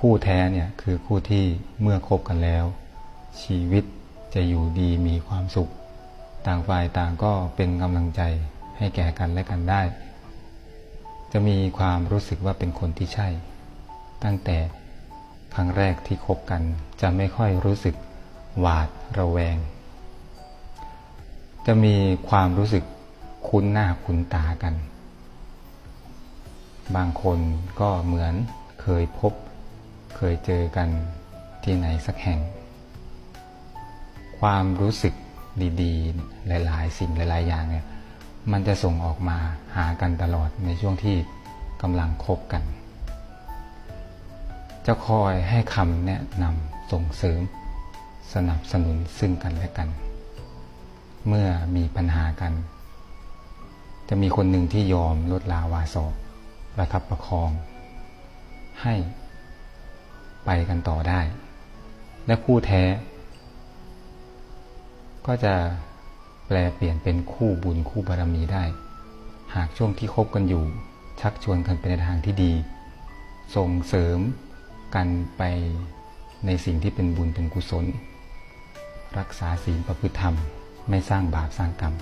คู่แท้เนี่ยคือคู่ที่เมื่อคบกันแล้ว ชีวิตจะอยู่ดีมีความสุข ต่างฝ่ายต่างก็เป็นกำลังใจให้แก่กันและกันได้ จะมีความรู้สึกว่าเป็นคนที่ใช่ ตั้งแต่ครั้งแรกที่คบกันจะไม่ค่อยรู้สึกหวาดระแวง จะมีความรู้สึกคุ้นหน้าคุ้นตากัน บางคนก็เหมือนเคยพบ เคยเจอกันที่ไหนสักแห่ง ความรู้สึกดี ๆ หลาย ๆ สิ่งหลาย ๆ อย่างเนี่ยมันจะส่งออกมาหากันตลอดในช่วงที่กำลังคบกัน จะคอยให้คำแนะนำส่งเสริม สนับสนุนซึ่งกันและกัน เมื่อมีปัญหากัน จะมีคนหนึ่งที่ยอมลดลาวาสอกประคับประคอง ให้ ไปกันต่อได้ และคู่แท้ ก็จะแปลเปลี่ยนเป็นคู่บุญคู่บารมีได้ หากช่วงที่คบกันอยู่ ชักชวนกันไปในทางที่ดี ส่งเสริมกันไปในสิ่งที่เป็นบุญเป็นกุศล รักษาศีลประพฤติธรรม ไม่สร้างบาปสร้างกรรม